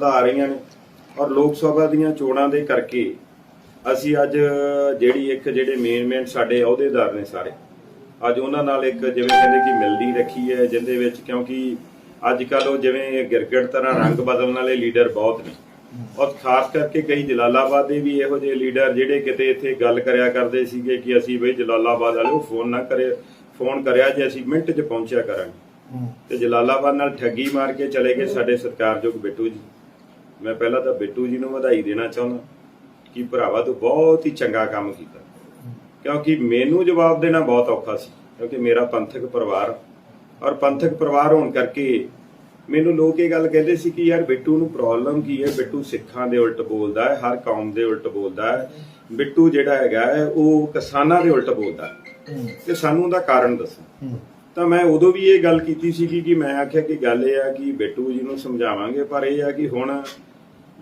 ਵਧਾ ਰਹੀਆਂ ਨੇ। ਔਰ ਲੋਕ ਸਭਾ ਦੀਆਂ ਚੋਣਾਂ ਦੇ ਕਰਕੇ ਅਸੀਂ ਅੱਜ ਜਿਹੜੀ ਇੱਕ ਜਿਹੜੇ ਮੇਨ ਮੇਨ ਸਾਡੇ ਅਹੁਦੇਦਾਰ ਨੇ ਸਾਰੇ ਅੱਜ ਉਹਨਾਂ ਨਾਲ ਇੱਕ ਜਿਵੇਂ ਕਹਿੰਦੇ ਕਿ ਮਿਲਦੀ ਰੱਖੀ ਹੈ ਜਿੰਦੇ ਵਿੱਚ ਕਿਉਂਕਿ ਅੱਜ ਕੱਲ ਉਹ ਜਿਵੇਂ ਗਿਰਗੜ ਤਰ੍ਹਾਂ ਰੰਗ ਬਦਲਣ ਵਾਲੇ ਲੀਡਰ ਬਹੁਤ ਨੇ। ਔਰ ਖਾਸ ਕਰਕੇ ਕਈ ਜਲਾਲਾਬਾਦ ਦੇ ਵੀ ਇਹੋ ਜਿਹੇ ਲੀਡਰ ਜਿਹੜੇ ਕਿਤੇ ਇੱਥੇ ਗੱਲ ਕਰਿਆ ਕਰਦੇ ਸੀਗੇ ਕਿ ਅਸੀਂ ਬਈ ਜਲਾਲਾਬਾਦ ਵਾਲੇ ਉਹ ਫੋਨ ਨਾ ਕਰੇ ਫੋਨ ਕਰਿਆ ਜੇ ਅਸੀਂ ਮਿੰਟ 'ਚ ਪਹੁੰਚਿਆ ਕਰਾਂਗੇ। ਤੇ ਜਲਾਲਾਬਾਦ ਨਾਲ ਠੱਗੀ ਮਾਰ ਕੇ ਚਲੇ ਗਏ ਸਾਡੇ ਸਤਿਕਾਰਯੋਗ ਬਿੱਟੂ ਜੀ। ਮੈਂ ਪਹਿਲਾਂ ਤਾਂ ਬਿੱਟੂ ਜੀ ਨੂੰ ਵਧਾਈ ਦੇਣਾ ਚਾਹੁੰਦਾ ਕਿ ਭਰਾਵਾ ਤੂੰ ਬਹੁਤ ਹੀ ਚੰਗਾ ਕੰਮ ਕੀਤਾ। ਕਿਉਂਕਿ ਮੈਨੂੰ ਜਵਾਬ ਦੇਣਾ ਬਹੁਤ ਔਖਾ ਸੀ, ਕਿਉਂਕਿ ਮੇਰਾ ਪੰਥਕ ਪਰਿਵਾਰ, ਔਰ ਪੰਥਕ ਪਰਿਵਾਰ ਹੋਣ ਕਰਕੇ ਮੈਨੂੰ ਲੋਕ ਇਹ ਗੱਲ ਕਹਿੰਦੇ ਸੀ ਕਿ ਯਾਰ ਬਿੱਟੂ ਨੂੰ ਪ੍ਰੋਬਲਮ ਕੀ ਹੈ? ਬਿੱਟੂ ਸਿੱਖਾਂ ਦੇ ਉਲਟ ਬੋਲਦਾ ਹੈ, ਹਰ ਕੌਮ ਦੇ ਉਲਟ ਬੋਲਦਾ ਹੈ। ਬਿੱਟੂ ਜਿਹੜਾ ਹੈਗਾ ਉਹ ਕਿਸਾਨਾਂ ਦੇ ਉਲਟ ਬੋਲਦਾ ਤੇ ਸਾਨੂੰ ਉਹਦਾ ਕਾਰਨ ਦੱਸੋ। ਤਾਂ ਮੈਂ ਉਦੋਂ ਵੀ ਇਹ ਗੱਲ ਕੀਤੀ ਸੀ ਕਿ ਮੈਂ ਆਖਿਆ ਕਿ ਗੱਲ ਇਹ ਆ ਕਿ ਬਿੱਟੂ ਜੀ ਨੂੰ ਸਮਝਾਵਾਂਗੇ, ਪਰ ਇਹ ਆ ਕਿ ਹੁਣ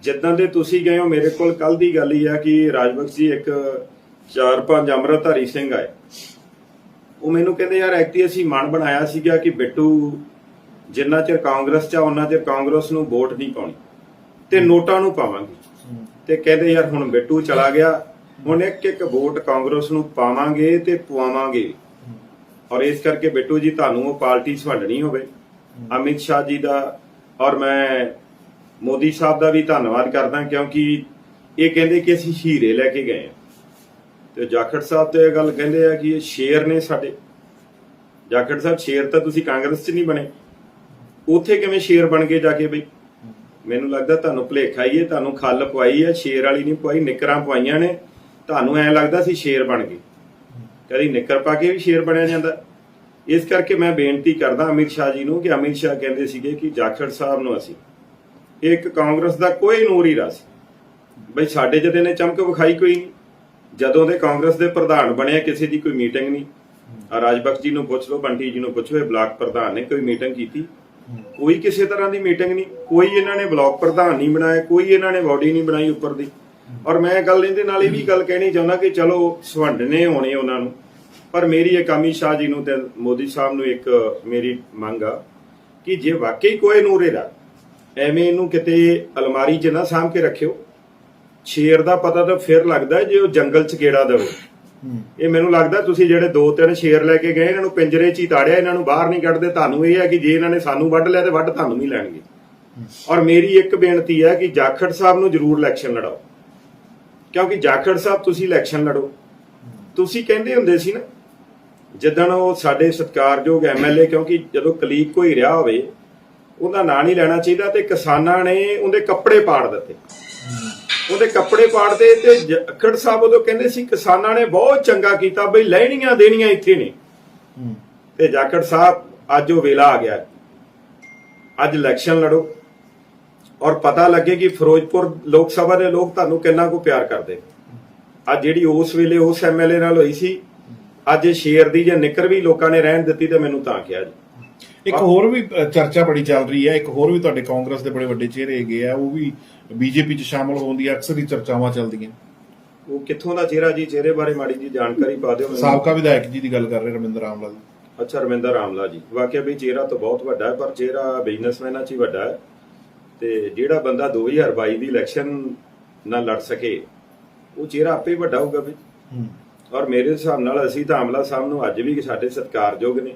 ਜਿੱਦਾਂ ਦੇ ਤੁਸੀਂ ਗਏ ਹੋ ਮੇਰੇ ਕੋਲ ਕੱਲ ਦੀ ਗੱਲ ਹੀ ਆ ਕਿ ਰਾਜਬਖਸ਼ ਜੀ ਇੱਕ ਚਾਰ ਪੰਜ ਅੰਮ੍ਰਿਤਧਾਰੀ ਸਿੰਘ ਆਏ। ਉਹ ਮੈਨੂੰ ਕਹਿੰਦੇ ਯਾਰ ਐਕਟੀ ਅਸੀਂ ਮਨ ਬਣਾਇਆ ਸੀਗਾ ਕਿ ਬਿੱਟੂ ਜਿੰਨਾ ਚਿਰ ਕਾਂਗਰਸ ਚ ਆ ਉਹਨਾਂ ਚਿਰ ਕਾਂਗਰਸ ਨੂੰ ਵੋਟ ਨਹੀਂ ਪਾਉਣੀ ਤੇ ਨੋਟਾਂ ਨੂੰ ਪਾਵਾਂਗੇ। ਤੇ ਕਹਿੰਦੇ ਯਾਰ ਹੁਣ ਬਿੱਟੂ ਚਲਾ ਗਿਆ ਹੁਣ ਇੱਕ ਇੱਕ ਵੋਟ ਕਾਂਗਰਸ ਨੂੰ ਪਾਵਾਂਗੇ ਤੇ ਪਵਾਵਾਂਗੇ। ਔਰ ਇਸ ਕਰਕੇ ਬਿੱਟੂ ਜੀ ਤੁਹਾਨੂੰ ਉਹ ਪਾਰਟੀ ਸੰਭਾਲਣੀ ਹੋਵੇ। ਅਮਿਤ ਸ਼ਾਹ ਜੀ ਦਾ ਔਰ ਮੈਂ ਮੋਦੀ ਸਾਹਿਬ ਦਾ ਵੀ ਧੰਨਵਾਦ ਕਰਦਾ ਕਿਉਂਕਿ ਇਹ ਕਹਿੰਦੇ ਕਿ ਅਸੀਂ ਹੀਰੇ ਲੈ ਕੇ ਗਏ ਹਾਂ। ਤੇ ਜਾਖੜ ਸਾਹਿਬ ਤੇ ਇਹ ਗੱਲ ਕਹਿੰਦੇ ਆ ਕਿ ਇਹ ਸ਼ੇਰ ਨੇ ਸਾਡੇ। ਜਾਖੜ ਸਾਹਿਬ, ਸ਼ੇਰ ਤਾਂ ਤੁਸੀਂ ਕਾਂਗਰਸ 'ਚ ਨਹੀਂ ਬਣੇ। ਉੱਥੇ ਕਿਵੇਂ ਸ਼ੇਰ ਬਣ ਗਏ ਜਾ ਕੇ ਬਈ? ਮੈਨੂੰ ਲੱਗਦਾ ਤੁਹਾਨੂੰ ਭੁਲੇਖਾ ਹੀ ਹੈ, ਤੁਹਾਨੂੰ ਖੱਲ ਪਵਾਈ ਹੈ, ਸ਼ੇਰ ਵਾਲੀ ਨਹੀਂ ਪਵਾਈ, ਨਿਕਰਾਂ ਪਵਾਈਆਂ ਨੇ। ਤੁਹਾਨੂੰ ਐ ਲੱਗਦਾ ਸੀ ਸ਼ੇਰ ਬਣ ਗਏ। ਕਦੀ ਨਿੱਕਰ ਪਾ ਕੇ ਵੀ ਸ਼ੇਰ ਬਣਿਆ ਜਾਂਦਾ। ਇਸ ਕਰਕੇ ਮੈਂ ਬੇਨਤੀ ਕਰਦਾ ਅਮਿਤ ਸ਼ਾਹ ਜੀ ਨੂੰ ਕਿ ਅਮਿਤ ਸ਼ਾਹ ਕਹਿੰਦੇ ਸੀਗੇ ਕਿ ਜਾਖੜ ਸਾਹਿਬ ਨੂੰ ਅਸੀਂ ਇੱਕ ਕਾਂਗਰਸ ਦਾ ਕੋਈ ਨੂਰ ਹੀ ਰਾਸੀ ਬਈ ਸਾਡੇ ਜਦੇ ਨੇ ਚਮਕ ਵਿਖਾਈ ਕੋਈ ਨਹੀਂ ਜਦੋਂ ਦੇ ਕਾਂਗਰਸ ਦੇ ਪ੍ਰਧਾਨ ਬਣਿਆ, ਕਿਸੇ ਦੀ ਕੋਈ ਮੀਟਿੰਗ ਨਹੀਂ। ਆ ਰਾਜਬਖਸ਼ ਜੀ ਨੂੰ ਪੁੱਛ ਲਓ ਬੰਟੀ ਜੀ ਨੂੰ ਪੁੱਛੋ, ਇਹ ਬਲਾਕ ਪ੍ਰਧਾਨ ਨੇ ਕੋਈ ਮੀਟਿੰਗ ਕੀਤੀ? ਕੋਈ ਕਿਸੇ ਤਰ੍ਹਾਂ ਦੀ ਮੀਟਿੰਗ ਨਹੀਂ। ਕੋਈ ਇਹਨਾਂ ਨੇ ਬਲਾਕ ਪ੍ਰਧਾਨ ਨਹੀਂ ਬਣਾਇਆ, ਕੋਈ ਇਹਨਾਂ ਨੇ ਬਾਡੀ ਨਹੀਂ ਬਣਾਈ ਉੱਪਰ ਦੀ। ਔਰ ਮੈਂ ਗੱਲ ਇਹਦੇ ਨਾਲ ਇਹ ਵੀ ਗੱਲ ਕਹਿਣੀ ਚਾਹੁੰਦਾ ਕਿ ਚਲੋ ਸਵੰਡਨੇ ਹੋਣੇ ਉਹਨਾਂ ਨੂੰ। ਪਰ ਮੇਰੀ ਇੱਕ ਅਮਿਤ ਸ਼ਾਹ ਜੀ ਨੂੰ ਤੇ ਮੋਦੀ ਸਾਹਿਬ ਨੂੰ ਇੱਕ ਮੇਰੀ ਮੰਗ ਆ ਕਿ ਜੇ ਵਾਕਈ ਕੋਈ ਨੂਰੇ ਦਾ ਐਵੇਂ ਇਹਨੂੰ ਕਿਤੇ ਅਲਮਾਰੀ 'ਚ ਨਾ ਸਾਂਭ ਕੇ ਰੱਖਿਓ। ਸ਼ੇਰ ਦਾ ਪਤਾ ਤਾਂ ਫਿਰ ਲੱਗਦਾ ਜੇ ਉਹ ਜੰਗਲ 'ਚ ਗੇੜਾ ਦੇਵੇ। ਇਹ ਮੈਨੂੰ ਲੱਗਦਾ ਤੁਸੀਂ ਜਿਹੜੇ ਦੋ ਤਿੰਨ ਸ਼ੇਰ ਲੈ ਕੇ ਗਏ ਇਹਨਾਂ ਨੂੰ ਪਿੰਜਰੇ 'ਚ ਹੀ ਤਾੜਿਆ ਇਹਨਾਂ ਨੂੰ ਬਾਹਰ ਨਹੀਂ ਕੱਢਦੇ। ਤੁਹਾਨੂੰ ਇਹ ਹੈ ਕਿ ਜੇ ਇਹਨਾਂ ਨੇ ਸਾਨੂੰ ਵੱਢ ਲਿਆ ਤੇ ਵੱਢ ਤੁਹਾਨੂੰ ਵੀ ਲੈਣਗੇ। ਔਰ ਮੇਰੀ ਇੱਕ ਬੇਨਤੀ ਹੈ ਕਿ ਜਾਖੜ ਸਾਹਿਬ ਨੂੰ ਜ਼ਰੂਰ ਇਲੈਕਸ਼ਨ ਲੜਾਓ। ਕਿਉਂਕਿ ਜਾਖੜ ਸਾਹਿਬ ਤੁਸੀਂ ਇਲੈਕਸ਼ਨ ਲੜੋ। ਤੁਸੀਂ ਕਹਿੰਦੇ ਹੁੰਦੇ ਸੀ ਨਾ ਜਿੱਦਣ ਉਹ ਸਾਡੇ ਸਤਿਕਾਰਯੋਗ ਐਮਐਲਏ ਕਿਉਂਕਿ ਜਦੋਂ ਕਲੀਕ ਕੋਈ ਰਿਹਾ ਹੋਵੇ ਉਹਦਾ ਨਾਂ ਨਹੀਂ ਲੈਣਾ ਚਾਹੀਦਾ ਤੇ ਕਿਸਾਨਾਂ ਨੇ ਉਹਦੇ ਕੱਪੜੇ ਪਾੜ ਦਿੱਤੇ। ਉਹਦੇ ਕੱਪੜੇ ਪਾੜਦੇ ਤੇ ਜਾਖੜ ਸਾਹਿਬ ਉਦੋਂ ਕਹਿੰਦੇ ਸੀ ਕਿਸਾਨਾਂ ਨੇ ਬਹੁਤ ਚੰਗਾ ਕੀਤਾ ਬਈ ਲੈਣੀਆਂ ਦੇਣੀਆਂ ਇੱਥੇ ਨੇ। ਤੇ ਜਾਖੜ ਸਾਹਿਬ ਅੱਜ ਉਹ ਵੇਲਾ ਆ ਗਿਆ। ਅੱਜ ਇਲੈਕਸ਼ਨ ਲੜੋ। ਔਰ ਪਤਾ ਲੱਗੇ ਕਿ ਫਿਰੋਜ਼ਪੁਰ ਲੋਕ ਸਭਾ ਦੇ ਲੋਕ ਤੁਹਾਨੂੰ ਕਿੰਨਾ ਕੁ ਪਿਆਰ ਕਰਦੇ ਅੱਜ ਜਿਹੜੀ ਉਸ ਵੇਲੇ ਉਸ ਐਮਐਲਏ ਨਾਲ ਹੋਈ ਸੀ ਅੱਜ ਸ਼ੇਰ ਦੀ ਜਾਂ ਨਿੱਕਰ ਵੀ ਲੋਕਾਂ ਨੇ ਰਹਿਣ ਦਿੱਤੀ ਤੇ ਮੈਨੂੰ ਤਾਂ ਕਿਹਾ ਜੀ। ਇੱਕ ਹੋਰ ਵੀ ਚਰਚਾ ਬੜੀ ਚੱਲ ਰਹੀ ਹੈ ਇੱਕ ਹੋਰ ਵੀ ਤੁਹਾਡੇ ਕਾਂਗਰਸ ਦੇ ਬੜੇ ਵੱਡੇ ਚਿਹਰੇ ਹੈਗੇ ਆ ਉਹ ਵੀ ਬੀਜੇਪੀ 'ਚ ਸ਼ਾਮਲ ਹੋਣ ਦੀ ਅਕਸਰ ਹੀ ਚਰਚਾਵਾਂ ਚੱਲਦੀਆਂ। ਉਹ ਕਿੱਥੋਂ ਦਾ ਚਿਹਰਾ ਜੀ? ਚਿਹਰੇ ਬਾਰੇ ਮਾੜੀ ਜੀ ਜਾਣਕਾਰੀ ਪਾ ਦਿਓ ਮੈਨੂੰ। ਸਾਬਕਾ ਵਿਧਾਇਕ ਜੀ ਦੀ ਗੱਲ ਕਰ ਰਹੇ ਰਮਿੰਦਰ ਆਮਲਾ ਜੀ। ਅੱਛਾ ਰਮਿੰਦਰ ਰਾਮਲਾ ਜੀ। ਵਾਕਿਆ ਵੀ ਚਿਹਰਾ ਤਾਂ ਬਹੁਤ ਵੱਡਾ ਹੈ ਪਰ ਚਿਹਰਾ ਬਿਜ਼ਨਸਮੈਨਾਂ 'ਚ ਹੀ ਵੱਡਾ ਹੈ। ਤੇ ਜਿਹੜਾ ਬੰਦਾ 2022 ਦੀ ਇਲੈਕਸ਼ਨ ਨਾਲ ਲੜ ਸਕੇ ਉਹ ਚਿਹਰਾ ਆਪੇ ਵੱਡਾ ਹੋਊਗਾ ਵੀ। ਔਰ ਮੇਰੇ ਹਿਸਾਬ ਨਾਲ ਅਸੀਂ ਤਾਂ ਆਮਲਾ ਸਾਹਿਬ ਨੂੰ ਅੱਜ ਵੀ ਸਾਡੇ ਸਤਿਕਾਰਯੋਗ ਨੇ।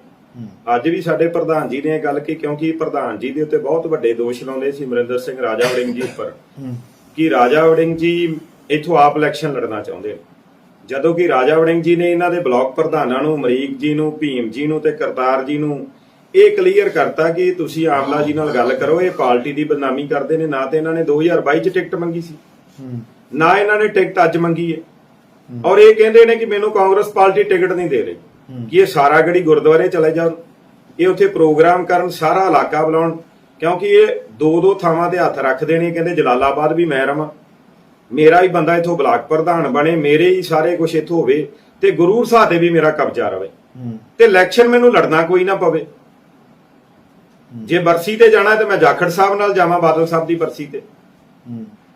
ਅੱਜ ਵੀ ਸਾਡੇ ਪ੍ਰਧਾਨ ਜੀ ਨੇ ਇਹ ਗੱਲ ਕੀ ਕਿਉਂਕਿ ਪ੍ਰਧਾਨ ਜੀ ਦੇ ਉੱਤੇ ਬਹੁਤ ਵੱਡੇ ਦੋਸ਼ ਲਾਉਂਦੇ ਸੀ ਅਮਰਿੰਦਰ ਸਿੰਘ ਰਾਜਾ ਵੜਿੰਗ ਜੀ ਉੱਪਰ ਕਿ ਰਾਜਾ ਵੜਿੰਗ ਜੀ ਇੱਥੋਂ ਆਪ ਇਲੈਕਸ਼ਨ ਲੜਨਾ ਚਾਹੁੰਦੇ ਜਦੋਂ ਕਿ ਰਾਜਾ ਵੜਿੰਗ ਜੀ ਨੇ ਇਹਨਾਂ ਦੇ ਬਲਾਕ ਪ੍ਰਧਾਨਾਂ ਨੂੰ ਅਮਰੀਕ ਜੀ ਨੂੰ ਭੀਮ ਜੀ ਨੂੰ ਤੇ ਕਰਤਾਰ ਜੀ ਨੂੰ ਇਹ ਕਲੀਅਰ ਕਰਤਾ ਕਿ ਤੁਸੀਂ ਆਮਲਾ ਜੀ ਨਾਲ ਗੱਲ ਕਰੋ ਇਹ ਪਾਰਟੀ ਦੀ ਬਦਨਾਮੀ ਕਰਦੇ ਨੇ ਨਾ ਤੇ ਇਹਨਾਂ ਨੇ 2022 ਚ ਟਿਕਟ ਮੰਗੀ ਸੀ। ਨਾ ਇਹਨਾਂ ਨੇ ਟਿਕਟ ਅੱਜ ਮੰਗੀ ਹੈ। ਔਰ ਇਹ ਕਹਿੰਦੇ ਨੇ ਕਿ ਮੈਨੂੰ ਕਾਂਗਰਸ ਪਾਰਟੀ ਟਿਕਟ ਨਹੀਂ ਦੇ ਰਹੀ। ਕਿ ਇਹ ਸਾਰਾ ਗੜੀ ਗੁਰਦੁਆਰੇ ਚਲੇ ਜਾਣ। ਇਹ ਉੱਥੇ ਪ੍ਰੋਗਰਾਮ ਕਰਨ ਸਾਰਾ ਇਲਾਕਾ ਬੁਲਾਉਣ। ਕਿਉਂਕਿ ਇਹ ਦੋ ਦੋ ਥਾਵਾਂ ਤੇ ਹੱਥ ਰੱਖਦੇ ਨੇ ਕਹਿੰਦੇ ਜਲਾਲਾਬਾਦ ਵੀ ਮੈਂ ਰਵਾਂ। ਮੇਰਾ ਹੀ ਬੰਦਾ ਇਥੋਂ ਬਲਾਕ ਪ੍ਰਧਾਨ ਬਣੇ ਮੇਰੇ ਹੀ ਸਾਰੇ ਕੁਝ ਇਥੋਂ ਹੋਵੇ ਤੇ ਗੁਰੂਰ ਸਾਹਿਬ ਤੇ ਵੀ ਮੇਰਾ ਕਬਜ਼ਾ ਰਵੇ। ਤੇ ਇਲੈਕਸ਼ਨ ਮੈਨੂੰ ਲੜਨਾ ਕੋਈ ਨਾ ਪਵੇ। ਜੇ ਬਰਸੀ ਤੇ ਜਾਣਾ ਤੇ ਮੈਂ ਜਾਖੜ ਸਾਹਿਬ ਨਾਲ ਜਾਵਾਂ ਬਾਦਲ ਸਾਹਿਬ ਦੀ ਬਰਸੀ ਤੇ।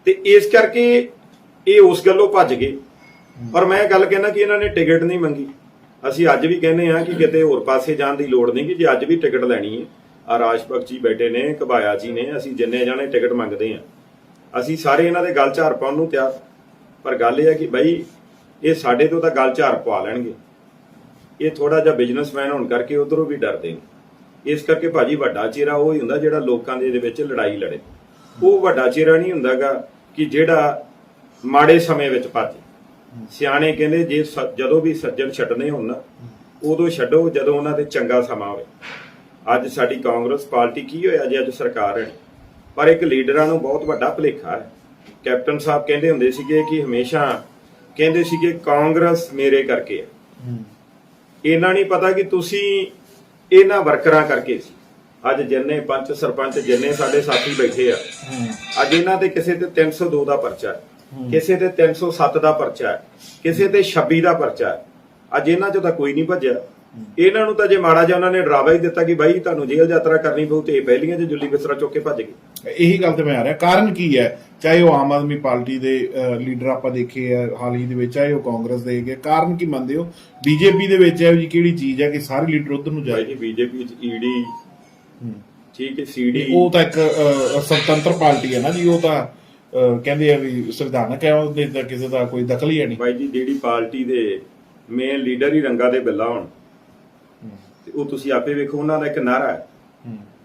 ਤੇ ਇਸ ਕਰਕੇ ਇਹ ਉਸ ਗੱਲੋਂ ਭੱਜ ਗਏ। ਔਰ ਮੈਂ ਗੱਲ ਕਹਿਣਾ ਕਿ ਇਹਨਾਂ ਨੇ ਟਿਕਟ ਨਹੀਂ ਮੰਗੀ। ਅਸੀਂ ਅੱਜ ਵੀ ਕਹਿੰਦੇ ਆ ਕਿ ਕਿਤੇ ਹੋਰ ਪਾਸੇ ਜਾਣ ਦੀ ਲੋੜ ਨਹੀਂ ਕਿ ਜੇ ਅੱਜ ਵੀ ਟਿਕਟ ਲੈਣੀ ਹੈ। ਆ ਰਾਜਪਾਲ ਜੀ ਬੈਠੇ ਨੇ ਕਬਾਇਆ ਜੀ ਨੇ, ਅਸੀਂ ਜਿੰਨੇ ਜਾਣੇ ਟਿਕਟ ਮੰਗਦੇ ਆ ਅਸੀਂ ਸਾਰੇ ਇਹਨਾਂ ਦੇ ਗੱਲ ਝਾੜ ਪਾਉਣ ਨੂੰ ਤਿਆਰ। ਪਰ ਗੱਲ ਇਹ ਹੈ ਕਿ ਬਈ, ਇਹ ਸਾਡੇ ਤੋਂ ਤਾਂ ਗੱਲ ਝਾੜ ਪਵਾ ਲੈਣਗੇ। ਇਹ ਥੋੜਾ ਜਿਹਾ ਬਿਜ਼ਨਸਮੈਨ ਹੋਣ ਕਰਕੇ ਉਧਰੋਂ ਵੀ ਡਰਦੇ ਨੇ। ਇਸ ਕਰਕੇ ਭਾਜੀ ਵੱਡਾ ਚਿਹਰਾ ਉਹ ਹੀ ਹੁੰਦਾ ਜਿਹੜਾ ਲੋਕਾਂ ਦੇ ਵਿੱਚ ਲੜਾਈ ਲੜੇ। ਉਹ ਵੱਡਾ ਚਿਹਰਾ ਨਹੀਂ ਹੁੰਦਾਗਾ ਕਿ ਜਿਹੜਾ ਮਾੜੇ ਸਮੇਂ ਵਿੱਚ ਭੱਜੇ ਸਿਆਣੇ ਕਹਿੰਦੇ ਜੇ ਸ- ਜਦੋਂ ਵੀ ਸੱਜਣ ਛੱਡਨੇ ਹੋਣ ਨਾ ਉਦੋਂ ਛੱਡੋ ਜਦੋਂ ਉਹਨਾਂ ਦੇ ਚੰਗਾ ਸਮਾਂ ਹੋਵੇ। ਅੱਜ ਸਾਡੀ ਕਾਂਗਰਸ ਪਾਰਟੀ ਕੀ ਹੋਇਆ ਜੇ ਅੱਜ ਸਰਕਾਰ ਹੈ? ਪਰ ਇੱਕ ਲੀਡਰਾਂ ਨੂੰ ਬਹੁਤ ਵੱਡਾ ਭੁਲੇਖਾ ਹੈ। ਕੈਪਟਨ ਸਾਹਿਬ ਕਹਿੰਦੇ ਹੁੰਦੇ ਸੀਗੇ ਕਿ ਹਮੇਸ਼ਾ ਕਹਿੰਦੇ ਸੀਗੇ ਕਾਂਗਰਸ ਮੇਰੇ ਕਰਕੇ ਹੈ। ਇਹਨਾਂ ਨਹੀਂ ਪਤਾ ਕਿ ਤੁਸੀਂ ਇਹਨਾਂ ਵਰਕਰਾਂ ਕਰਕੇ ਸੀ। ਅੱਜ ਜਿੰਨੇ ਪੰਚ ਸਰਪੰਚ ਜਿੰਨੇ ਸਾਡੇ ਸਾਥੀ ਬੈਠੇ ਆ ਅੱਜ ਇਹਨਾਂ ਤੇ ਕਿਸੇ ਤੇ 302 ਦਾ ਪਰਚਾ ਹੈ। ਕਿਸੇ ਤੇ 307 ਦਾ ਪਰਚਾ ਹੈ ਕਿਸੇ ਤੇ 26 ਦਾ ਪਰਚਾ ਹੈ। ਅੱਜ ਇਹਨਾਂ ਚੋਂ ਤਾਂ ਕੋਈ ਨਹੀਂ ਭੱਜਿਆ। ਇਹਨਾਂ ਨੂੰ ਤਾਂ ਜੇ ਮਾੜਾ ਜਿਹਾ ਉਹਨਾਂ ਨੇ ਡਰਾਵਾ ਹੀ ਦਿੱਤਾ ਕਿ ਬਾਈ ਤੁਹਾਨੂੰ ਜੇਲ੍ਹ ਯਾਤਰਾ ਕਰਨੀ ਪਊ ਤੇ ਇਹ ਪਹਿਲੀਆਂ 'ਚ ਜੁੱਲੀ ਬਿਸਤਰਾ ਚੁੱਕ ਕੇ ਭੱਜ ਗਏ। ਇਹੀ ਗੱਲ ਤੇ ਮੈਂ ਆ ਰਿਹਾ। ਕਾਰਨ ਕੀ ਹੈ? ਚਾਹੇ ਉਹ ਆਮ ਆਦਮੀ ਪਾਰਟੀ ਦੇ ਲੀਡਰ ਆਪਾਂ ਦੇਖੇ ਆ ਹਾਲ ਹੀ ਦੇ ਵਿੱਚ ਚਾਹੇ ਉਹ ਕਾਂਗਰਸ ਦੇ ਹੈਗੇ ਕਾਰਨ ਕੀ ਮੰਨਦੇ ਹੋ? ਬੀਜੇਪੀ ਦੇ ਵਿੱਚ ਇਹੋ ਜੀ ਕਿਹੜੀ ਚੀਜ਼ ਹੈ ਕਿ ਸਾਰੇ ਲੀਡਰ ਉਧਰ ਨੂੰ ਜਾਏ? ਜੀ ਬੀਜੇਪੀ 'ਚ ਈਡੀ। ਠੀਕ ਹੈ ਸੀਡੀ ਉਹ ਤਾਂ ਇੱਕ ਸੁਤੰਤਰ ਪਾਰਟੀ ਹੈ ਨਾ ਜੀ ਉਹ ਤਾਂ ਕਹਿੰਦੇ ਆ ਵੀ ਸੰਵਿਧਾਨਕ ਹੈ ਉਹਦੇ ਤਾਂ ਕਿਸੇ ਦਾ ਕੋਈ ਦਖਲ ਹੀ ਹੈ ਨਹੀਂ। ਬਾਈ ਜੀ ਜਿਹੜੀ ਪਾਰਟੀ ਦੇ ਮੇਨ ਲੀਡਰ ਹੀ ਰੰਗਾ ਦੇ ਬਿੱਲਾ ਹੋਣ। ਤੇ ਉਹ ਤੁਸੀਂ ਆਪੇ ਵੇਖੋ ਉਹਨਾਂ ਦਾ ਇੱਕ ਨਾਰਾ ਹੈ।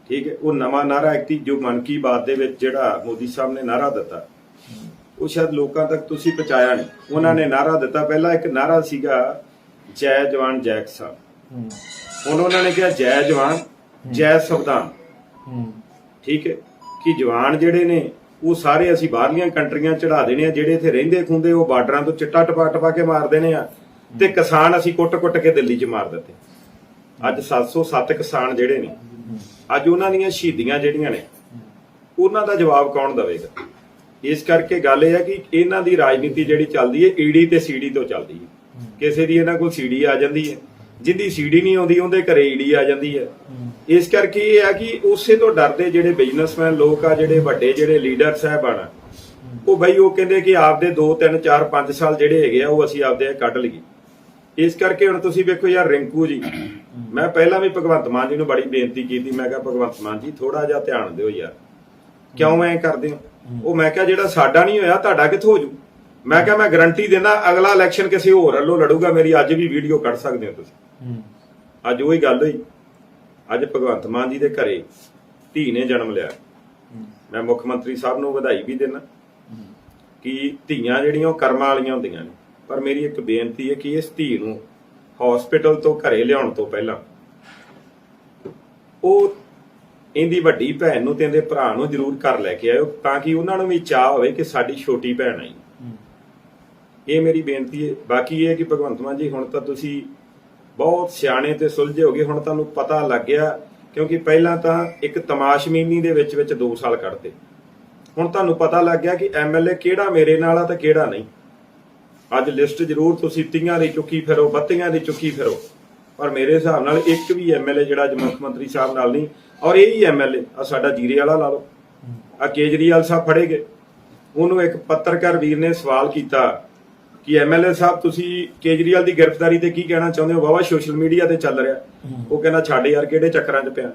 ਠੀਕ ਹੈ ਉਹ ਨਵਾਂ ਨਾਰਾ ਇੱਕ ਜੋ ਮਨ ਕੀ ਬਾਤ ਦੇ ਵਿੱਚ ਜਿਹੜਾ ਮੋਦੀ ਸਾਹਿਬ ਨੇ ਨਾਰਾ ਦਿੱਤਾ। ਉਹ ਸ਼ਾਇਦ ਲੋਕਾਂ ਤੱਕ ਤੁਸੀਂ ਪਹੁੰਚਾਇਆ ਨਹੀਂ। ਉਹਨਾਂ ਨੇ ਨਾਰਾ ਦਿੱਤਾ। ਪਹਿਲਾਂ ਇੱਕ ਨਾਰਾ ਸੀਗਾ ਜੈ ਜਵਾਨ ਜੈ ਕਿਸਾਨ। ਹੁਣ ਉਹਨਾਂ ਨੇ ਕਿਹਾ ਜੈ ਜਵਾਨ ਜੈ ਸੰਵਿਧਾਨ। ਠੀਕ ਹੈ ਕਿ ਜਵਾਨ ਜਿਹੜੇ ਨੇ ਉਹ ਸਾਰੇ ਅਸੀਂ ਬਾਹਰਲੀਆਂ ਕੰਟਰੀਆਂ ਚੜਾ ਦੇਣੇ ਆ, ਜਿਹੜੇ ਇੱਥੇ ਰਹਿੰਦੇ ਖੁੰਦੇ, ਉਹ ਬਾਰਡਰਾਂ ਤੋਂ ਚਿੱਟਾ ਟਪਾ ਟਪਾ ਕੇ ਮਾਰ ਦੇਣੇ ਆ। ਤੇ ਕਿਸਾਨ ਅਸੀਂ ਕੁੱਟ-ਕੁੱਟ ਕੇ ਦਿੱਲੀ 'ਚ ਮਾਰ ਦਿੱਤੇ। ਅੱਜ 707 ਕਿਸਾਨ ਜਿਹੜੇ ਨੇ, ਅੱਜ ਉਹਨਾਂ ਦੀਆਂ ਸ਼ਹੀਦੀਆਂ ਜਿਹੜੀਆਂ ਨੇ, ਉਹਨਾਂ ਦਾ ਜਵਾਬ ਕੌਣ ਦੇਵੇਗਾ? ਇਸ ਕਰਕੇ ਗੱਲ ਇਹ ਹੈ ਕਿ ਇਹਨਾਂ ਦੀ ਰਾਜਨੀਤੀ ਜਿਹੜੀ ਚੱਲਦੀ ਹੈ ਈਡੀ ਤੇ ਸੀਡੀ ਤੋਂ ਚੱਲਦੀ ਹੈ ਕਿਸੇ ਦੀ ਇਹਨਾਂ ਕੋਲ ਸੀਡੀ ਆ ਜਾਂਦੀ ਹੈ ਜਿੰਦੀ ਸੀਡੀ ਨਹੀਂ ਆਉਂਦੀ, ਉਹਦੇ ਘਰੇ ਈਡੀ ਆ ਜਾਂਦੀ ਹੈ ਇਸ ਕਰਕੇ ਇਹ ਹੈ ਕਿ ਉਸੇ ਤੋਂ ਡਰਦੇ ਜਿਹੜੇ ਬਿਜ਼ਨਸਮੈਨ ਲੋਕ ਆ ਜਿਹੜੇ ਵੱਡੇ ਜਿਹੜੇ ਲੀਡਰ ਸਾਹਿਬਾਨ ਆ ਉਹ ਬਈ ਉਹ ਕਹਿੰਦੇ ਕਿ ਆਪਦੇ 2 3 4 5 ਸਾਲ ਜਿਹੜੇ ਹੈਗੇ ਆ ਉਹ ਅਸੀਂ ਆਪਦੇ ਕੱਢ ਲਈਏ। ਇਸ ਕਰਕੇ ਹੁਣ ਤੁਸੀਂ ਵੇਖੋ ਯਾਰ ਰਿੰਕੂ ਜੀ ਮੈਂ ਪਹਿਲਾਂ ਵੀ ਭਗਵੰਤ ਮਾਨ ਜੀ ਨੂੰ ਬੜੀ ਬੇਨਤੀ ਕੀਤੀ ਮੈਂ ਕਿਹਾ ਭਗਵੰਤ ਮਾਨ ਜੀ ਥੋੜਾ ਜਿਹਾ ਧਿਆਨ ਦਿਓ ਯਾਰ। ਕਿਉਂ ਐ ਕਰਦੇ ਹੋ? ਉਹ ਮੈਂ ਕਿਹਾ ਜਿਹੜਾ ਸਾਡਾ ਨਹੀਂ ਹੋਇਆ ਤੁਹਾਡਾ ਕਿੱਥੋਂ ਹੋ ਜੂ? ਮੈਂ ਕਿਹਾ ਮੈਂ ਗਰੰਟੀ ਦਿੰਦਾ ਅਗਲਾ ਇਲੈਕਸ਼ਨ ਕਿਸੇ ਹੋਰ ਵੱਲੋਂ ਲੜੂਗਾ ਮੇਰੀ ਅੱਜ ਵੀ ਵੀਡੀਓ ਕੱਢ ਸਕਦੇ ਹੋ ਤੁਸੀਂ। ਅੱਜ ਉਹੀ ਗੱਲ ਹੋਈ। ਅੱਜ ਭਗਵੰਤ ਮਾਨ ਜੀ ਦੇ ਘਰੇ ਧੀ ਨੇ ਜਨਮ ਲਿਆ। ਮੈਂ ਮੁੱਖ ਮੰਤਰੀ ਸਾਹਿਬ ਨੂੰ ਵਧਾਈ ਵੀ ਦੇਣਾ ਕਿ ਧੀਆਂ ਜਿਹੜੀਆਂ ਉਹ ਕਰਮਾਂ ਵਾਲੀਆਂ ਹੁੰਦੀਆਂ ਨੇ। ਪਰ ਮੇਰੀ ਇੱਕ ਬੇਨਤੀ ਹੈ ਕਿ ਇਸ ਧੀ ਨੂੰ ਹਸਪੀਟਲ ਤੋਂ ਘਰੇ ਲਿਆਉਣ ਤੋਂ ਪਹਿਲਾਂ ਉਹ ਇਹਦੀ ਵੱਡੀ ਭੈਣ ਨੂੰ ਤੇ ਇਹਦੇ ਭਰਾ ਨੂੰ ਜ਼ਰੂਰ ਘਰ ਲੈ ਕੇ ਆਇਓ ਤਾਂ ਕਿ ਉਹਨਾਂ ਨੂੰ ਵੀ ਚਾਹ ਹੋਵੇ ਕਿ ਸਾਡੀ ਛੋਟੀ ਭੈਣ ਆਈ। ਇਹ ਮੇਰੀ ਬੇਨਤੀ ਹੈ। ਬਾਕੀ ਇਹ ਹੈ ਕਿ ਭਗਵੰਤ ਮਾਨ ਜੀ ਹੁਣ ਤਾਂ ਤੁਸੀਂ ਬਹੁਤ ਸਿਆਣੇ ਤੇ ਸੁਲਝੇ ਹੋ ਗਏ। ਹੁਣ ਤੁਹਾਨੂੰ ਪਤਾ ਲੱਗ ਗਿਆ, ਕਿਉਂਕਿ ਪਹਿਲਾਂ ਤਾਂ ਇੱਕ ਤਮਾਸ਼ਬੀਨੀ ਦੇ ਵਿੱਚ ਵਿੱਚ 2 ਸਾਲ ਕੱਢਦੇ। ਹੁਣ ਤੁਹਾਨੂੰ ਪਤਾ ਲੱਗ ਗਿਆ ਕਿ ਐਮਐਲਏ ਕਿਹੜਾ ਮੇਰੇ ਨਾਲ ਆ ਤੇ ਕਿਹੜਾ ਨਹੀਂ। ਅੱਜ ਲਿਸਟ ਜ਼ਰੂਰ ਤੁਸੀਂ ਤੀਆਂ ਦੀ ਚੁੱਕੀ ਫਿਰੋ, ਬੱਤੀਆਂ ਦੀ ਚੁੱਕੀ ਫਿਰੋ। ਪਰ ਮੇਰੇ ਹਿਸਾਬ ਨਾਲ ਇੱਕ ਵੀ ਐਮਐਲਏ ਜਿਹੜਾ ਅੱਜ ਮੁੱਖ ਮੰਤਰੀ ਸਾਹਿਬ ਨਾਲ ਨਹੀਂ, ਔਰ ਇਹ ਹੀ ਐਮਐਲਏ ਆ ਸਾਡਾ ਜੀਰੇ ਵਾਲਾ ਲਾ ਲਓ। ਆ ਕੇਜਰੀਵਾਲ ਸਾਹਿਬ ਫੜੇ ਗਏ। ਉਹਨੂੰ ਇੱਕ ਪੱਤਰਕਾਰ ਵੀਰ ਨੇ ਸਵਾਲ ਕੀਤਾ ਕਿ ਐਮਐਲਏ ਸਾਹਿਬ, ਤੁਸੀਂ ਕੇਜਰੀਵਾਲ ਦੀ ਗ੍ਰਿਫਤਾਰੀ ਤੇ ਕੀ ਕਹਿਣਾ ਚਾਹੁੰਦੇ ਹੋ? ਵਾਵਾ ਸੋਸ਼ਲ ਮੀਡੀਆ ਤੇ ਚੱਲ ਰਿਹਾ। ਉਹ ਕਹਿੰਦਾ, ਛੱਡ ਯਾਰ, ਕਿਹੜੇ ਚੱਕਰਾਂ 'ਚ ਪਿਆ?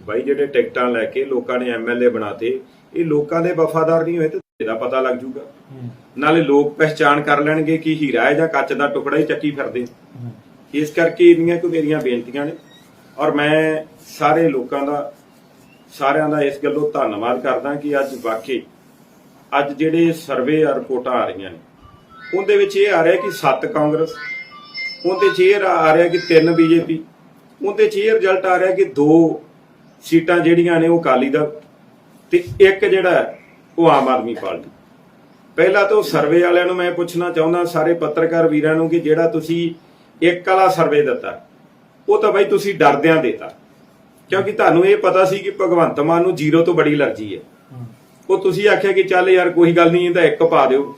ਬਾਈ, ਜਿਹੜੇ ਟਿਕਟਾਂ ਲੈ ਕੇ ਲੋਕਾਂ ਨੇ ਐਮਐਲਏ ਬਣਾਤੇ, ਇਹ ਲੋਕਾਂ ਦੇ ਵਫਾਦਾਰ ਨਹੀਂ ਹੋਏ ਤੇ ਇਹਦਾ ਪਤਾ ਲੱਗ ਜੂਗਾ ਨਾਲੇ ਲੋਕ ਪਹਿਚਾਨ ਕਰ ਲੈਣਗੇ ਕਿ ਹੀਰਾ ਹੈ ਜਾਂ ਕੱਚ ਦਾ ਟੁਕੜਾ ਹੀ ਚੱਕੀ ਫਿਰਦੇ ਇਸ ਕਰਕੇ ਇੰਨੀਆਂ ਕੁ ਮੇਰੀਆਂ ਬੇਨਤੀਆਂ ਨੇ। ਔਰ ਮੈਂ ਸਾਰੇ ਲੋਕਾਂ ਦਾ, ਸਾਰਿਆਂ ਦਾ ਇਸ ਗੱਲੋਂ ਧੰਨਵਾਦ ਕਰਦਾ ਕਿ ਅੱਜ ਵਾਕਈ, ਅੱਜ ਜਿਹੜੇ ਸਰਵੇ ਰਿਪੋਰਟਾਂ ਆ ਰਹੀਆਂ ਨੇ ਉਹਦੇ ਵਿੱਚ ਇਹ ਆ ਰਿਹਾ ਕਿ 7 ਕਾਂਗਰਸ ਉਹਦੇ 'ਚ ਇਹ ਆ ਰਿਹਾ ਕਿ 3 ਬੀਜੇਪੀ ਉਹਦੇ 'ਚ ਇਹ ਰਿਜ਼ਲਟ ਆ ਰਿਹਾ ਕਿ 2 ਸੀਟਾਂ ਜਿਹੜੀਆਂ ਨੇ ਉਹ ਅਕਾਲੀ ਦਲ ਤੇ ਇੱਕ ਜਿਹੜਾ ਉਹ ਆਮ ਆਦਮੀ ਪਾਰਟੀ। ਪਹਿਲਾਂ ਤਾਂ ਸਰਵੇ ਵਾਲਿਆਂ ਨੂੰ ਮੈਂ ਪੁੱਛਣਾ ਚਾਹੁੰਦਾ ਸਾਰੇ ਪੱਤਰਕਾਰ ਵੀਰਾਂ ਨੂੰ ਕਿ ਜਿਹੜਾ ਤੁਸੀਂ ਇੱਕ ਵਾਲਾ ਸਰਵੇ ਦਿੱਤਾ ਉਹ ਤਾਂ ਬਾਈ ਤੁਸੀਂ ਡਰਦਿਆਂ ਦੇਤਾ। ਕਿਉਂਕਿ ਤੁਹਾਨੂੰ ਇਹ ਪਤਾ ਸੀ ਕਿ ਭਗਵੰਤ ਮਾਨ ਨੂੰ ਜ਼ੀਰੋ ਤੋਂ ਬੜੀ ਅਲਰਜੀ ਹੈ। ਉਹ ਤੁਸੀਂ ਆਖਿਆ ਕਿ ਚੱਲ ਯਾਰ ਕੋਈ ਗੱਲ ਨਹੀਂ ਇਹਦਾ ਇੱਕ ਪਾ ਦਿਓ।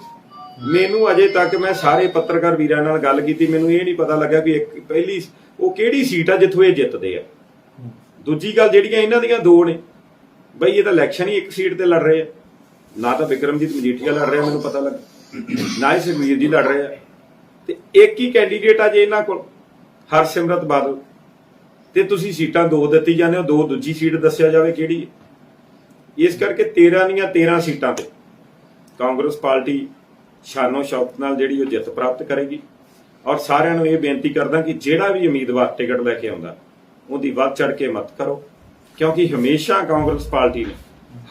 ਮੈਨੂੰ ਅਜੇ ਤੱਕ ਮੈਂ ਸਾਰੇ ਪੱਤਰਕਾਰ ਵੀਰਾਂ ਨਾਲ ਗੱਲ ਕੀਤੀ, ਮੈਨੂੰ ਇਹ ਨਹੀਂ ਪਤਾ ਲੱਗਾ ਵੀ ਇੱਕ ਪਹਿਲੀ ਉਹ ਕਿਹੜੀ ਸੀਟ ਆ ਜਿੱਥੋਂ ਇਹ ਜਿੱਤਦੇ ਆ। ਦੂਜੀ ਗੱਲ ਜਿਹੜੀਆਂ ਇਹਨਾਂ ਦੀਆਂ ਦੋ ਨੇ, ਬਈ ਇਹ ਤਾਂ ਇਲੈਕਸ਼ਨ ਹੀ ਇੱਕ ਸੀਟ ਤੇ ਲੜ ਰਹੇ ਆ। ਨਾ ਤਾਂ ਵਿਕਰਮਜੀਤ ਮਜੀਠੀਆ ਲੜ ਰਿਹਾ, ਮੈਨੂੰ ਪਤਾ ਲੱਗਾ, ਨਾ ਹੀ ਸੁਖਬੀਰ ਜੀ ਲੜ ਰਹੇ ਆ। ਤੇ ਇੱਕ ਹੀ ਕੈਂਡੀਡੇਟ ਆ ਜੇ ਇਹਨਾਂ ਕੋਲ, ਹਰਸਿਮਰਤ ਬਾਦਲ। ਤੇ ਤੁਸੀਂ ਸੀਟਾਂ ਦੋ ਦਿੱਤੀ ਜਾਂਦੇ ਹੋ, ਦੋ ਦੂਜੀ ਸੀਟ ਦੱਸਿਆ ਜਾਵੇ ਕਿਹੜੀ। ਇਸ ਕਰਕੇ 13 ਦੀਆਂ 13 ਸੀਟਾਂ ਤੇ ਕਾਂਗਰਸ ਪਾਰਟੀ ਸ਼ਾਨੋ ਸ਼ੌਕਤ ਨਾਲ ਜਿਹੜੀ ਉਹ ਜਿੱਤ ਪ੍ਰਾਪਤ ਕਰੇਗੀ। ਔਰ ਸਾਰਿਆਂ ਨੂੰ ਇਹ ਬੇਨਤੀ ਕਰਦਾ ਕਿ ਜਿਹੜਾ ਵੀ ਉਮੀਦਵਾਰ ਟਿਕਟ ਲੈ ਕੇ ਆਉਂਦਾ ਉਹਦੀ ਵੱਧ ਚੜ ਕੇ ਮਤ ਕਰੋ। ਕਿਉਂਕਿ ਹਮੇਸ਼ਾ ਕਾਂਗਰਸ ਪਾਰਟੀ ਨੇ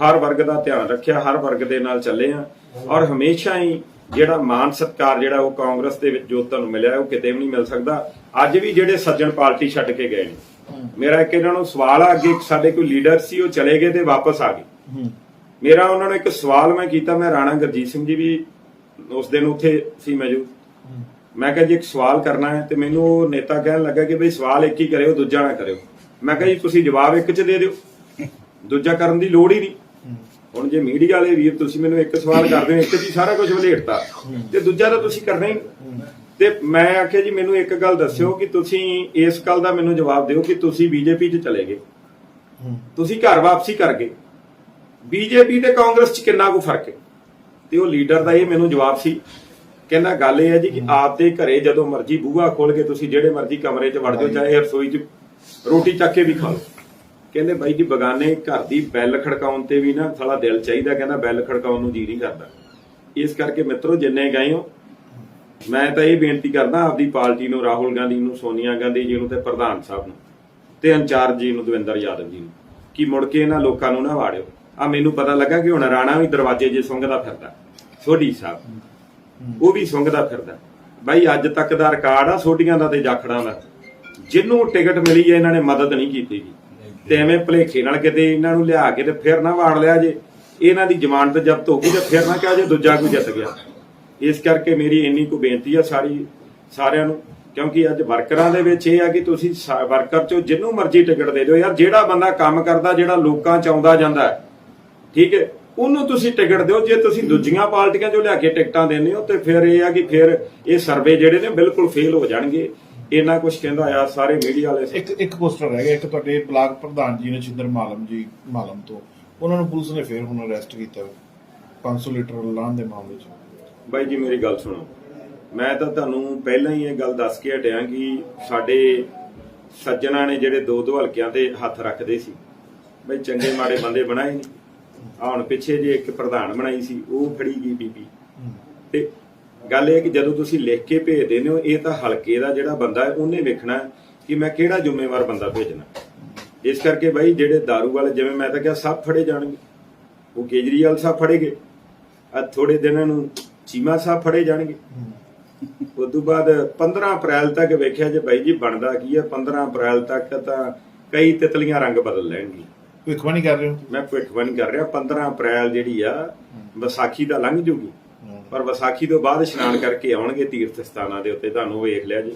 ਹਰ ਵਰਗ ਦਾ ਧਿਆਨ ਰੱਖਿਆ ਹਰ ਵਰਗ ਦੇ ਨਾਲ ਚੱਲੇ ਆ। ਔਰ ਹਮੇਸ਼ਾ ਹੀ ਜਿਹੜਾ ਮਾਨ ਸਤਕਾਰ ਜਿਹੜਾ ਉਹ ਕਾਂਗਰਸ ਦੇ ਵਿੱਚ ਜੋ ਤੁਹਾਨੂੰ ਮਿਲਿਆ ਉਹ ਕਿਤੇ ਵੀ ਨਹੀਂ ਮਿਲ ਸਕਦਾ। ਅੱਜ ਵੀ ਜਿਹੜੇ ਸੱਜਣ ਪਾਰਟੀ ਛੱਡ ਕੇ ਗਏ ਨੇ। ਮੇਰਾ ਇੱਕ ਇਹਨਾਂ ਨੂੰ ਸਵਾਲ ਆ ਅੱਗੇ ਸਾਡੇ ਕੋਈ ਲੀਡਰ ਸੀ ਉਹ ਚਲੇ ਗਏ ਤੇ ਵਾਪਸ ਆ ਗਏ। ਮੇਰਾ ਉਹਨਾਂ ਨੂੰ ਇੱਕ ਸਵਾਲ ਮੈਂ ਕੀਤਾ ਮੈਂ ਰਾਣਾ ਗੁਰਜੀਤ ਸਿੰਘ ਜੀ ਵੀ ਉਸ ਦਿਨ ਉੱਥੇ ਸੀ ਮੌਜੂਦ। ਮੈਂ ਕਿਹਾ ਜੀ, ਇੱਕ ਸਵਾਲ ਕਰਨਾ ਹੈ ਤੇ ਮੈਨੂੰ ਉਹ ਨੇਤਾ ਕਹਿਣ ਲੱਗਾ ਕਿ ਬਈ ਸਵਾਲ ਇੱਕ ਹੀ ਕਰਿਓ, ਦੂਜਾ ਨਾ ਕਰਿਓ। ਮੈਂ ਕਿਹਾ ਜੀ, ਤੁਸੀਂ ਜਵਾਬ ਇੱਕ ਚ ਦੇ ਦਿਓ। ਦੂਜਾ ਕਰਨ ਦੀ ਲੋੜ ਹੀ ਨਹੀਂ। ਹੁਣ ਜੇ ਮੀਡੀਆ ਵਾਲੇ ਵੀਰ ਤੁਸੀਂ ਮੈਨੂੰ ਇੱਕ ਸਵਾਲ ਕਰਦੇ ਹੋ, ਇੱਕ ਚ ਸਾਰਾ ਕੁਝ ਵਲੇਟਤਾ ਤੇ ਦੂਜਾ ਤਾਂ ਤੁਸੀਂ ਕਰਨਾ ਹੀ ਤੇ ਮੈਂ ਆਖਿਆ ਜੀ, ਮੈਨੂੰ ਇੱਕ ਗੱਲ ਦੱਸਿਓ ਕਿ ਤੁਸੀਂ ਇਸ ਗੱਲ ਦਾ ਮੈਨੂੰ ਜਵਾਬ ਦਿਓ ਕਿ ਤੁਸੀਂ ਬੀਜੇਪੀ 'ਚ ਚਲੇ ਗਏ। ਤੁਸੀਂ ਘਰ ਵਾਪਸੀ ਕਰ ਗਏ। ਬੀਜੇਪੀ ਤੇ ਕਾਂਗਰਸ 'ਚ ਕਿੰਨਾ ਕੁ ਫ਼ਰਕ ਹੈ? ਤੇ ਉਹ ਲੀਡਰ ਦਾ ਇਹ ਮੈਨੂੰ ਜਵਾਬ ਸੀ ਕਹਿੰਦਾ ਗੱਲ ਇਹ ਹੈ ਜੀ ਕਿ ਆਪਦੇ ਘਰੇ ਜਦੋਂ ਮਰਜ਼ੀ ਬੂਹਾ ਖੋਲ ਕੇ ਤੁਸੀਂ ਜਿਹੜੇ ਮਰਜ਼ੀ ਕਮਰੇ 'ਚ ਵੜ ਜਾਓ ਚਾਹੇ ਰਸੋਈ 'ਚ ਰੋਟੀ ਚੱਕ ਕੇ ਵੀ ਖਾ ਲਓ। ਕਹਿੰਦੇ ਬਾਈ ਜੀ ਬਗਾਨੇ ਘਰ ਦੀ ਬੈਲ ਖੜਕਾਉਣ ਤੇ ਵੀ ਨਾ ਸਾਲਾ ਦਿਲ ਚਾਹੀਦਾ ਕਹਿੰਦਾ ਬੈਲ ਖੜਕਾਉਣ ਨੂੰ ਜੀ ਨਹੀਂ ਕਰਦਾ। ਇਸ ਕਰਕੇ ਮਿੱਤਰੋ ਜਿੰਨੇ ਗਏ ਹੋ ਮੈਂ ਤਾਂ ਇਹ ਬੇਨਤੀ ਕਰਦਾ ਆਪਦੀ ਪਾਰਟੀ ਨੂੰ ਰਾਹੁਲ ਗਾਂਧੀ ਨੂੰ ਸੋਨੀਆ ਗਾਂਧੀ ਜੀ ਨੂੰ ਤੇ ਪ੍ਰਧਾਨ ਸਾਹਿਬ ਨੂੰ ਤੇ ਇੰਚਾਰਜ ਜੀ ਨੂੰ ਦਵਿੰਦਰ ਯਾਦਵ ਜੀ ਨੂੰ ਕਿ ਮੁੜ ਕੇ ਇਹਨਾਂ ਲੋਕਾਂ ਨੂੰ ਨਾ ਵਾੜਿਓ। ਆ ਮੈਨੂੰ ਪਤਾ ਲੱਗਾ ਕਿ ਹੁਣ ਰਾਣਾ ਵੀ ਦਰਵਾਜ਼ੇ 'ਚ ਸੁੰਘਦਾ ਫਿਰਦਾ, ਸੋਢੀ ਸਾਹਿਬ। ਉਹ ਵੀ ਸੁੰਘਦਾ ਫਿਰਦਾ। ਬਾਈ, ਅੱਜ ਤੱਕ ਦਾ ਰਿਕਾਰਡ ਆ ਸੋਢੀਆਂ ਦਾ ਤੇ ਜਾਖੜਾਂ ਦਾ। ਜਿਹਨੂੰ ਟਿਕਟ ਮਿਲੀ ਹੈ, ਇਹਨਾਂ ਨੇ ਮਦਦ ਨਹੀਂ ਕੀਤੀ ਜੀ। ਤੇ ਐਵੇਂ ਭਲੇਖੇ ਨਾਲ ਕਿਤੇ ਇਹਨਾਂ ਨੂੰ ਲਿਆ ਕੇ ਤੇ ਫਿਰ ਨਾ ਵਾੜ ਲਿਆ ਜੇ। ਇਹਨਾਂ ਦੀ ਜ਼ਮਾਨਤ ਜ਼ਬਤ ਹੋ ਗਈ ਤੇ ਫਿਰ ਨਾ ਕਿਹਾ ਜੇ ਦੂਜਾ ਕੋਈ ਜਿੱਤ ਗਿਆ। ਇਸ ਕਰਕੇ ਮੇਰੀ ਇੰਨੀ ਕੁ ਬੇਨਤੀ ਆ ਸਾਰੀ ਸਾਰਿਆਂ ਨੂੰ, ਕਿਉਂਕਿ ਅੱਜ ਵਰਕਰਾਂ ਦੇ ਵਿੱਚ ਇਹ ਆ ਕਿ ਤੁਸੀਂ ਵਰਕਰ ਚੋਂ ਜਿੰਨੂੰ ਮਰਜ਼ੀ ਟਿਕਟ ਦੇ ਦਿਓ। ਯਾਰ, ਜਿਹੜਾ ਬੰਦਾ ਕੰਮ ਕਰਦਾ, ਜਿਹੜਾ ਲੋਕਾਂ ਚ ਆਉਂਦਾ ਜਾਂਦਾ ਠੀਕ ਹੈ? ਉਹਨੂੰ ਤੁਸੀਂ ਟਿਕਟ ਦਿਓ ਜੇ ਤੁਸੀਂ ਦੂਜੀਆਂ ਪਾਰਟੀਆਂ ਚੋਂ ਲਿਆ ਕੇ ਟਿਕਟਾਂ ਦਿੰਦੇ ਹੋ ਤੇ ਫਿਰ ਇਹ ਆ ਕਿ ਫਿਰ ਇਹ ਸਰਵੇ ਜਿਹੜੇ ਨੇ ਬਿਲਕੁਲ ਫੇਲ ਹੋ ਜਾਣਗੇ। ਇੰਨਾ ਕੁਝ ਕਹਿੰਦਾ ਆ ਸਾਰੇ ਮੀਡੀਆ ਵਾਲੇ। ਇੱਕ ਇੱਕ ਪੋਸਟਰ ਰਹਿ ਗਿਆ ਇੱਕ ਤੁਹਾਡੇ ਬਲਾਕ ਪ੍ਰਧਾਨ ਜੀ ਨੇ ਚਿੰਦਰ ਮਾਲਮ ਜੀ ਮਾਲਮ ਤੋਂ। ਉਹਨਾਂ ਨੂੰ ਪੁਲਿਸ ਨੇ ਫੇਰ ਹੁਣ ਅਰੈਸਟ ਕੀਤਾ 500 ਲੀਟਰ ਲਾਣ ਦੇ ਮਾਮਲੇ 'ਚ। ਬਾਈ ਜੀ ਮੇਰੀ ਗੱਲ ਸੁਣੋ। ਮੈਂ ਤਾਂ ਤੁਹਾਨੂੰ ਪਹਿਲਾਂ ਹੀ ਇਹ ਗੱਲ ਦੱਸ ਕੇ ਹਟਿਆ ਕਿ ਸਾਡੇ ਸੱਜਣਾ ਨੇ ਜਿਹੜੇ ਦੋ ਦੋ ਹਲਕਿਆਂ ਤੇ ਹੱਥ ਰੱਖਦੇ ਸੀ। ਬਈ ਚੰਗੇ ਮਾੜੇ ਬੰਦੇ ਬਣਾਏ ਨਹੀਂ ਹੁਣ ਪਿੱਛੇ ਜੇ ਇੱਕ ਪ੍ਰਧਾਨ ਬਣਾਈ ਸੀ ਉਹ ਫੜੀ ਗਈ ਬੀਬੀ। ਤੇ ਗੱਲ ਇਹ ਕਿ ਜਦੋਂ ਤੁਸੀਂ ਲਿਖ ਕੇ ਭੇਜ ਦਿੰਦੇ ਹੋ ਇਹ ਤਾਂ ਹਲਕੇ ਦਾ ਜਿਹੜਾ ਬੰਦਾ ਹੈ ਉਹਨੇ ਵੇਖਣਾ ਕਿ ਮੈਂ ਕਿਹੜਾ ਜ਼ਿੰਮੇਵਾਰ ਬੰਦਾ ਭੇਜਣਾ। ਇਸ ਕਰਕੇ ਬਾਈ ਜਿਹੜੇ दारू ਵਾਲੇ ਜਿਵੇਂ ਮੈਂ ਤਾਂ ਕਿਹਾ ਸਭ ਫੜੇ ਜਾਣਗੇ। ਉਹ ਕੇਜਰੀਵਾਲ ਸਾਹਿਬ ਫੜੇ ਗਏ। ਆ ਥੋੜੇ ਦਿਨਾਂ ਨੂੰ ਚੀਮਾ ਸਾਹਿਬ ਫੜੇ ਜਾਣਗੇ। ਉਸ ਤੋਂ ਬਾਅਦ 15 ਅਪ੍ਰੈਲ ਤੱਕ ਵੇਖਿਆ ਜੇ ਬਾਈ ਜੀ ਬਣਦਾ ਕੀ ਹੈ 15 ਅਪ੍ਰੈਲ ਤੱਕ ਤਾਂ ਕਈ ਤਿਤਲੀਆਂ ਰੰਗ ਬਦਲ ਲੈਣਗੀ। ਭਵਿੱਖਬਾਣੀ ਕਰ ਰਹੇ ਹੋ? ਮੈਂ ਭਵਿੱਖਬਾਣੀ ਕਰ ਰਿਹਾ 15 ਅਪ੍ਰੈਲ ਜਿਹੜੀ ਆ ਵਿਸਾਖੀ ਦਾ ਲੰਘ ਜੂਗੀ। ਪਰ ਵਿਸਾਖੀ ਤੋਂ ਬਾਅਦ ਇਸ਼ਨਾਨ ਕਰਕੇ ਆਉਣਗੇ ਤੀਰਥ ਸਥਾਨਾਂ ਦੇ ਉੱਤੇ ਤੁਹਾਨੂੰ ਵੇਖ ਲਿਆ ਜੀ।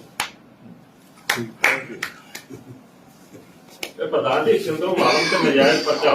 ਠੀਕ ਇਹ ਪ੍ਰਧਾਨ ਜੀ ਸਿੰਧੂ ਮਾਲਮ ਤੇ ਨਜਾਇਜ਼ ਪਰਚਾ